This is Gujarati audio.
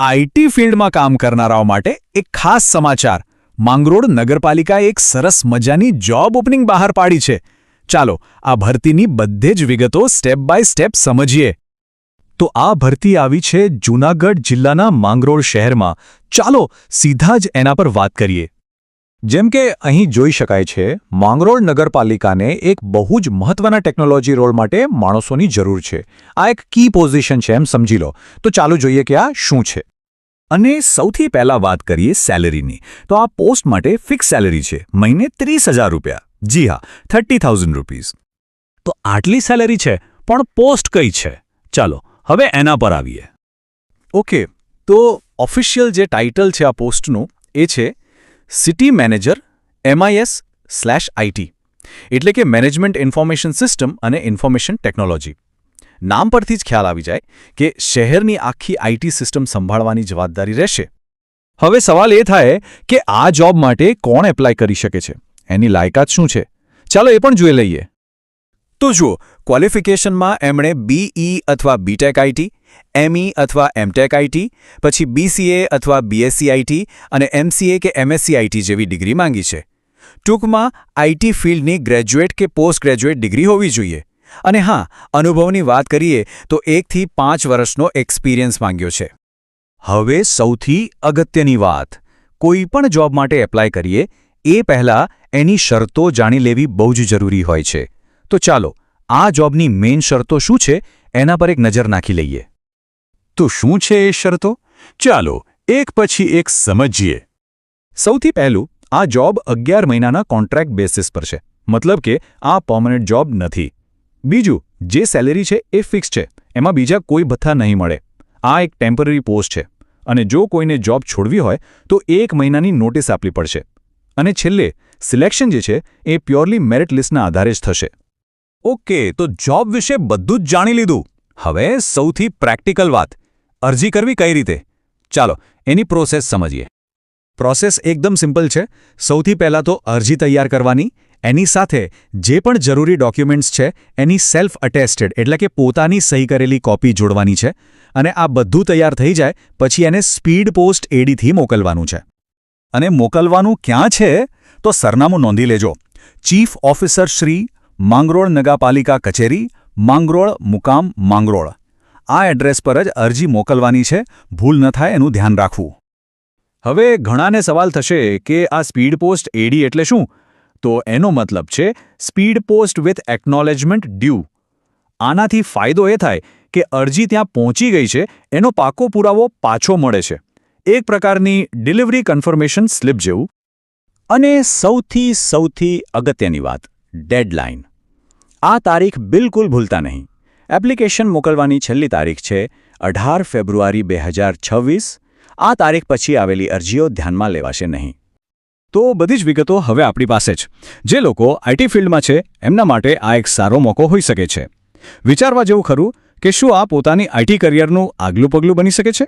આઈટી ફિલ્ડમાં કામ કરનારાઓ માટે એક ખાસ સમાચાર. માંગરોળ નગરપાલિકાએ એક સરસ મજાની જોબ ઓપનિંગ બહાર પાડી છે. ચાલો, આ ભરતીની બધે જ વિગતો સ્ટેપ બાય સ્ટેપ સમજીએ. તો આ ભરતી આવી છે જૂનાગઢ જિલ્લાના માંગરોળ શહેરમાં. ચાલો, સીધા જ એના પર વાત કરીએ. જેમ કે અહીં જોઈ શકાય છે, માંગરોળ નગરપાલિકાને એક બહુ જ મહત્વના ટેકનોલોજી રોલ માટે માણસોની જરૂર છે. આ એક કી પોઝિશન છે એમ સમજી લો. તો ચાલો જોઈએ કે આ શું છે. અને સૌથી પહેલા વાત કરીએ સેલેરીની. તો આ પોસ્ટ માટે ફિક્સ સેલેરી છે. મહિને ત્રીસ હજાર રૂપિયા. જી હા, થર્ટી થાઉઝન્ડ રૂપીઝ. તો આટલી સેલેરી છે, પણ પોસ્ટ કઈ છે? ચાલો, હવે એના પર આવીએ. ઓકે, તો ઓફિશિયલ જે ટાઇટલ છે આ પોસ્ટનું એ છે city manager MIS slash IT એટલે કે મેનેજમેન્ટ ઇન્ફોર્મેશન સિસ્ટમ અને ઇન્ફોર્મેશન ટેકનોલોજી. નામ પરથી જ ખ્યાલ આવી જાય કે શહેરની આખી આઈટી સિસ્ટમ સંભાળવાની જવાબદારી રહેશે. હવે સવાલ એ થાય કે આ જોબ માટે કોણ એપ્લાય કરી શકે છે? એની લાયકાત શું છે? ચાલો એ પણ જોઈ લઈએ. તો જુઓ ક્વોલિફિકેશનમાં એમણે બીઈ અથવા બીટેક આઈટી એમઈ અથવા એમટેક આઈટી પછી બીસીએ અથવા બીએસસી આઈટી અને એમસીએ કે એમએસસી આઈટી જેવી ડિગ્રી માંગી છે. ટૂંકમાં આઈટી ફિલ્ડની ગ્રેજ્યુએટ કે પોસ્ટ ગ્રેજ્યુએટ ડિગ્રી હોવી જોઈએ. અને હા, અનુભવની વાત કરીએ તો એકથી પાંચ વર્ષનો એક્સપિરિયન્સ માંગ્યો છે. હવે સૌથી અગત્યની વાત. કોઈ પણ જોબ માટે એપ્લાય કરીએ, એ પહેલાં એની શરતો જાણી લેવી બહુ જ જરૂરી હોય છે. તો ચાલો આ જોબની મેઇન શરતો શું છે, એના પર એક નજર નાખી લઈએ. તો શું છે એ શરતો? ચાલો, એક પછી એક સમજીએ. સૌથી પહેલું, આ જોબ અગિયાર મહિનાના કોન્ટ્રાક્ટ બેસિસ પર છે. મતલબ કે આ પર્મનન્ટ જોબ નથી. બીજું, જે સેલેરી છે એ ફિક્સ છે. એમાં બીજા કોઈ ભથ્થા નહીં મળે. આ એક ટેમ્પરરી પોસ્ટ છે. અને જો કોઈને જોબ છોડવી હોય, તો એક મહિનાની નોટિસ આપવી પડશે. અને છેલ્લે, સિલેક્શન જે છે, એ પ્યોરલી મેરિટ લિસ્ટના આધારે જ થશે. ઓકે, તો જોબ વિશે બધું જ જાણી લીધું. હવે સૌથી પ્રેક્ટિકલ વાત. અરજી કરવી કઈ રીતે? ચાલો, એની પ્રોસેસ સમજીએ. પ્રોસેસ એકદમ સિમ્પલ છે. સૌથી પહેલાં તો અરજી તૈયાર કરવાની. એની સાથે જે પણ જરૂરી ડોક્યુમેન્ટ્સ છે, એની સેલ્ફ અટેસ્ટેડ, એટલે કે પોતાની સહી કરેલી કોપી જોડવાની છે. અને આ બધું તૈયાર થઈ જાય, પછી એને સ્પીડ પોસ્ટ એડીથી મોકલવાનું છે. અને મોકલવાનું ક્યાં છે? તો સરનામું નોંધી લેજો. ચીફ ઓફિસર શ્રી માંગરોળ નગરપાલિકા કચેરી, માંગરોળ મુકામ માંગરોળ. આ એડ્રેસ પર જ અરજી મોકલવાની છે, ભૂલ ન થાય એનું ધ્યાન રાખવું. હવે ઘણાને સવાલ થશે કે આ સ્પીડ પોસ્ટ એડી એટલે શું? તો એનો મતલબ છે, speed post with acknowledgement due. આનાથી ફાયદો એ થાય કે અરજી ત્યાં પહોંચી ગઈ છે, એનો પાકો પુરાવો પાછો મળે છે. એક પ્રકારની ડિલિવરી કન્ફર્મેશન સ્લિપ જેવું. અને સૌથી સૌથી અગત્યની વાત, ડેડલાઇન. આ તારીખ બિલકુલ ભૂલતા નહીં. એપ્લિકેશન મોકલવાની છેલ્લી તારીખ છે અઢાર ફેબ્રુઆરી બે આ તારીખ પછી આવેલી અરજીઓ ધ્યાનમાં લેવાશે નહીં. તો બધી જ વિગતો હવે આપણી પાસે જ. જે લોકો આઈટી ફિલ્ડમાં છે, એમના માટે આ એક સારો મોકો હોઈ શકે છે. વિચારવા જેવું ખરું કે શું આ પોતાની આઈટી કરિયરનું આગલું પગલું બની શકે છે?